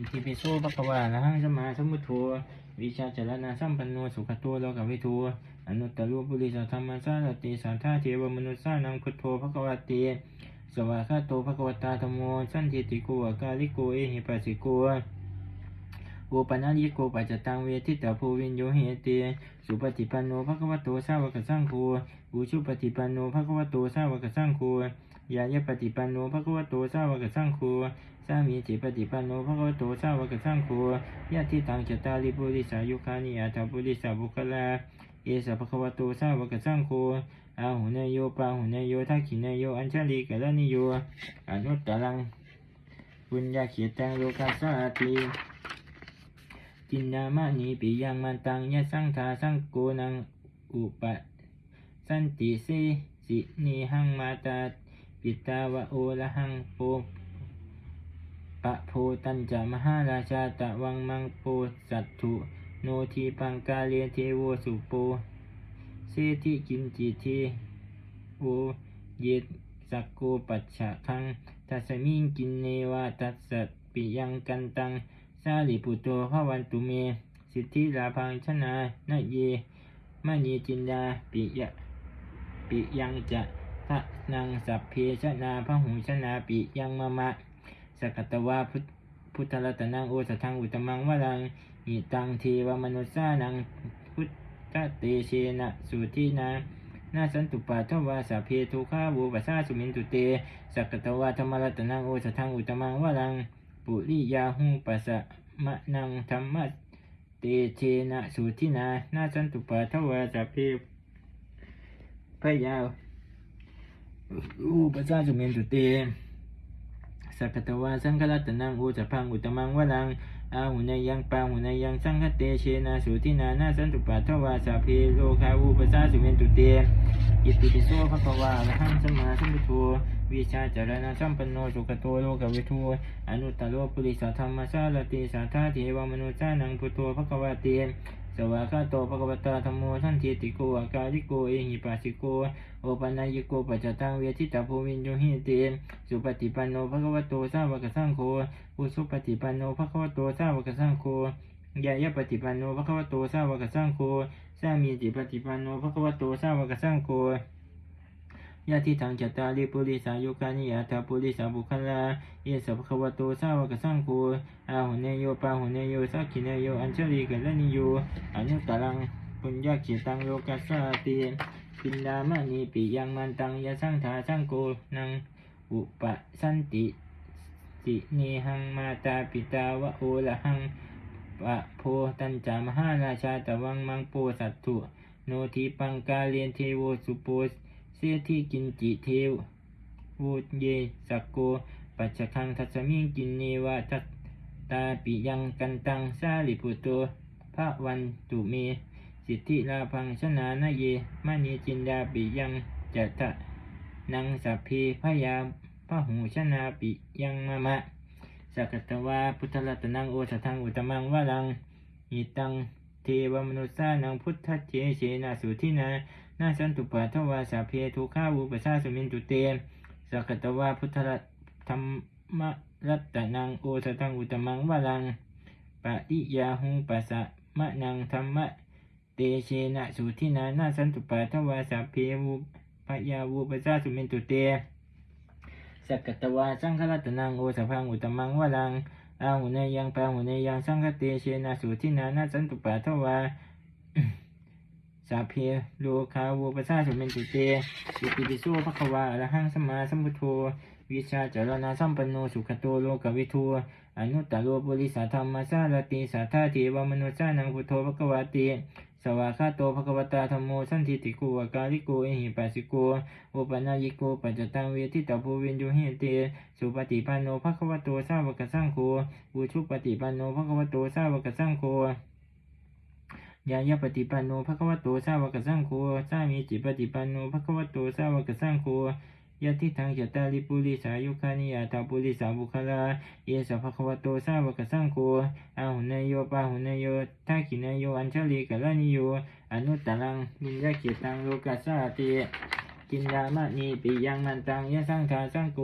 อิติปิโสภะคะวะอะระหังสัมมาสัมพุทโธวิชาจรณะสัมปันโนสุขตัวโลกวิทูอนุตตรปุริสธรรมสารติสัทธาเทวมนุษย์สานังพุทโธภะคะวะเตสวากาโตภะคะวตาธรรมโมสันติติโกกาลิโกเอหิปัสสิโก อุปนัญญิโกปัจจตังเวทิตาภูวินโยเหเตสุปฏิปันโนภะควโตสาวกสังโฆอุชุปฏิปันโนภะควโตสาวกสังโฆยายปฏิปันโนภะควโตสาวกสังโฆสามีจิปฏิปันโนภะควโตสาวกสังโฆยะทิตังจตาริปุริสายุคานิอัตถปุริสาบุคลาเอสภะควโตสาวกสังโฆอาหุเนโยปาหุเนโยทักขิเนโยอัญชลีกะละนิโยอนุตตรังปุญญาเขตังโลกัสสาติ จินดามะนีปิยังมันตังยะสังทาสังโกนังอุปะสันติเสสินีหังมาตาปิตาวะโอละหังโปปะโพตัญจมหาราชาตะวังมังโปสัตถุโนทีปังกาเลเทโวสุโปเสติกินจิเทโอเยตสักโกปัจฉะคังทัสมิงกินเนวาตัสสปิยังกันตัง สาลิปุตโตภวันตุเม สิทธิลาพังชนะนะเยมณีจินดาปิยะปิยังจะทะนังสัพเพชนาพระหุชนาปิยังมะมะสกตวาพุทพุทธรัตนังโอสทังอุตมังวรังอิตังเทวมนุษานังพุทธเตเชนะสุทินานาสันตุปาทวาสาเพทุขาวูปัสสาสุมินตุเตสกตวาธรรมรัตนังโอสทังอุตมังวรัง ปุริยาหุปัสสะมะนังธรรมะเตเชนะสุทินานาสันตุปาทวาสัพเพพยาอุปสาสุเมนตุเตสักตวาสังฆรัตนังอุจพังอุตมังวรังอาหุนยังปาหุนยังสังฆเตเชนะสุทินานาสันตุปาทวาสัพเพโลคาอุปสาสุเมนตุเต อิติปิโสภะคะวาอะระหังสัมมาสัมพุทโธวิชาจารณะสัมปันโนสุขโตโลกวิทูอนุตตรโลปุริสธรรมสารติสัทธาเทวมนุษย์านังพุทโธภควาเตสวากาโตภควตาธรรมโมทันเทติโกอากาลิโกเอหิปัสสิโกโอปัญญิโกปัจจตังเวทิตาภูวินโยหิเตสุปฏิปันโนภควโตสาวกสังโฆอุสุปฏิปันโนภควโตสาวกสังโฆ ยายะปฏิปันโนภควโตสาวกสังโฆสามีจิปฏิปันโนภควโตสาวกสังโฆยะทิทังจตาริปุริสายุคานิอัตถปุริสาบุคลาเยสัพพะวโตสาวกสังโฆอาหุเนโยปาหุเนโยสักขิเนโยอัญชลีกัลนิโยอนุตตรังปุญญาเขตังโลกัสสาติปินดามะนีปิยังมันตังยะสังทาสังโกนังอุปสันติสิเนหังมาตาปิตาวะโอละหัง ปะโพตัญจามหาราชาตวังมังโปสัตถุ โนทีปังกาเลียนเทโวสุโปเสียที่กินจิเทววูเยสักโก ปัจจคังทัสมิงกินเนวาทัตตาปิยังกันตังสาลิปุตโตพระวันตุเม สิทธิลาพังชนะนาเยมณีจินดาปิยังจัตตะนังสัพเพพยาพระหูชนะปิยังมะมะ สักตวาพุทธรัตนังโอสทังอุตมังวรังอิตังเทวมนุษสานังพุทธเจเชนะสุทินานาสันตุปะทวาสาเพทุข้าวุปชาสุมินตุเตสักตวาพุทธรัตธรรมรัตนังโอสตังอุตมังวลังปะติยาหุปัสสะมะนังธรรมะเตเชนะสุทินานาสันตุปะทวาสาเพวุปยาวุปชาสุมินตุเต สักตวาสังฆรัตนังโอสพังอุตมังวลังอาหุเนยังปาหุเนยังสังฆเตเชนะสุทินานาสันตุปะทวาสาเพโลคาวุปชาสุเมนตุเตอิติปิโสภควะอะรหังสมาสัมพุทโธวิชาจารณะสัมปันโนสุขโตโลกวิทูอนุตตรโลปุริสธรรมสารติสัทธาเทวมนุษย์สานังพุทโธภควะเต สวากขาโตภควตาธรรมโมสันทิติโกอากาลิโกเอหิปัสสิโกโอปัญญิโกปัจจตังเวทิตาภูวินโยหิเตสุปฏิปันโนภควโตสาวกสังโฆอุชุปฏิปันโนภควโตสาวกสังโฆยายาปฏิปันโนภควโตสาวกสังโฆสามีจิปฏิปันโนภควโตสาวกสังโฆ ยะทิทังจตาริปุริสายุคานิยาตาปุริสาบุคลา เยสะภควโตสาวกสังโฆอาหุเนโยปาหุเนโยทักขิเนโย อัญชลีกัลลนิโย อนุตตรังมิญญาเขตังโลกัสสาติกินดามะนีปิยังมันตังยะสังทาสังโฆ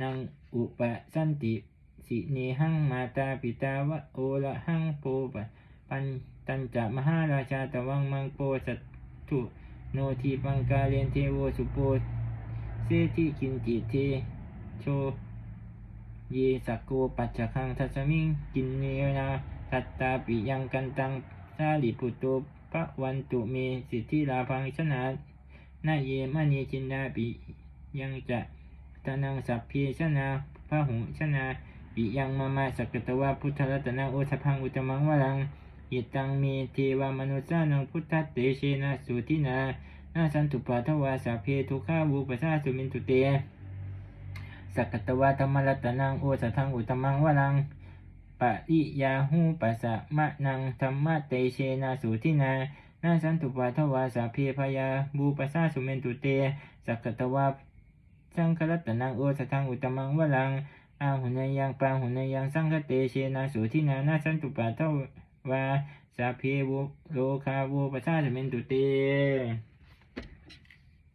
นังอุปสันติ สิเนหังมาตาปิตาวะโอละหังโปปะปันตันจะมหาราชาตวังมังโปสัตถุโนทีปังกาเลนเทโวสุโป เสติกินจิเทโชเยสักโกปัจจคังทัสมิงกินเนนาทัตตาปิยังกันตังสาลิปุตโตปะวันตุเมสิทธิลาพังชนะนาเยมณีจินดาปิยังจะตนังสัพเพชนะพระหุชนะปิยังมามาสักตวะพุทธรัตนังโอสพังอุตมังวรังยิตังเมเทวามนุสานังพุทธเตเชนะสุทินา นาสันตุปัทวาสัพเพทุข้าวุปสาสุมินตุเตสักตวะธรรมรัตนังโอสทังอุตมังวรังปะริยาหูปัสสะมะนังธรรมะเตเชนาสุทินานาสันตุปัทวาสัพเพพยาบูปสาสุเมนตุเตสักตวะสังครัตนังโอสทังอุตมังวรังอาหุนยังปาหุนยังสังคเตเชนาสุทินานาสันตุปัทวาสัพเพบุโลคาบูปสาสุเมนตุเต